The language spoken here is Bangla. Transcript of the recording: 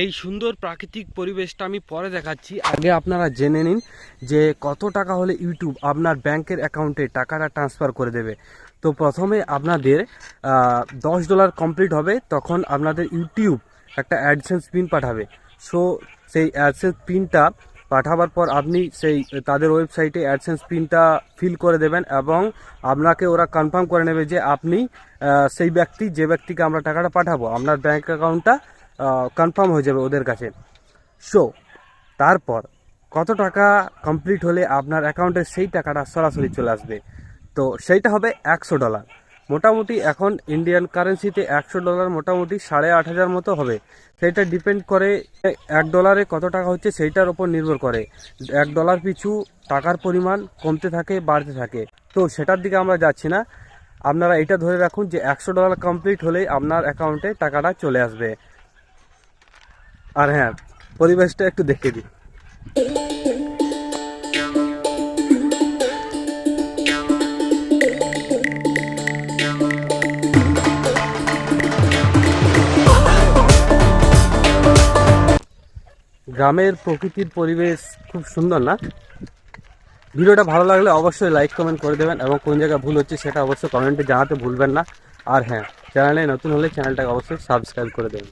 এই সুন্দর প্রাকৃতিক পরিবেশটা আমি পরে দেখাচ্ছি। আগে আপনারা জেনে নিন যে কত টাকা হলে ইউটিউব আপনার ব্যাংকের অ্যাকাউন্টে টাকাটা ট্রান্সফার করে দেবে। তো প্রথমে আপনাদের দশ ডলার কমপ্লিট হবে, তখন আপনাদের ইউটিউব একটা অ্যাডসেন্স পিন পাঠাবে। সো সেই অ্যাডসেন্স পিনটা পাঠাবার পর আপনি সেই, তাদের ওয়েবসাইটে অ্যাডসেন্স পিনটা ফিল করে দেবেন এবং আপনাকে ওরা কনফার্ম করে নেবে যে আপনি সেই ব্যক্তি, যে ব্যক্তিকে আমরা টাকাটা পাঠাবো, আপনার ব্যাঙ্ক অ্যাকাউন্টটা কনফার্ম হয়ে যাবে ওদের কাছে। সো তারপর কত টাকা কমপ্লিট হলে আপনার অ্যাকাউন্টে সেই টাকাটা সরাসরি চলে আসবে? তো সেইটা হবে একশো ডলার মোটামুটি এখন ইন্ডিয়ান কারেন্সিতে একশো ডলার মোটামুটি সাড়ে আট হাজার মতো হবে। সেটা ডিপেন্ড করে এক ডলারে কত টাকা হচ্ছে সেইটার ওপর নির্ভর করে। এক ডলার পিছু টাকার পরিমাণ কমতে থাকে, বাড়তে থাকে। তো সেটার দিকে আমরা যাচ্ছি না। আপনারা এটা ধরে রাখুন যে একশো ডলার কমপ্লিট হলেই আপনার অ্যাকাউন্টে টাকাটা চলে আসবে। আর হ্যাঁ পরিবেশটা একটু দেখে দিই। গ্রামের প্রকৃতির পরিবেশ খুব সুন্দর না? ভিডিওটা ভালো লাগলে অবশ্যই লাইক কমেন্ট করে দেবেন এবং কোন জায়গায় ভুল হচ্ছে সেটা অবশ্যই কমেন্টে জানাতে ভুলবেন না। আর হ্যাঁ চ্যানেলে নতুন হলে চ্যানেলটাকে অবশ্যই সাবস্ক্রাইব করে দেবেন।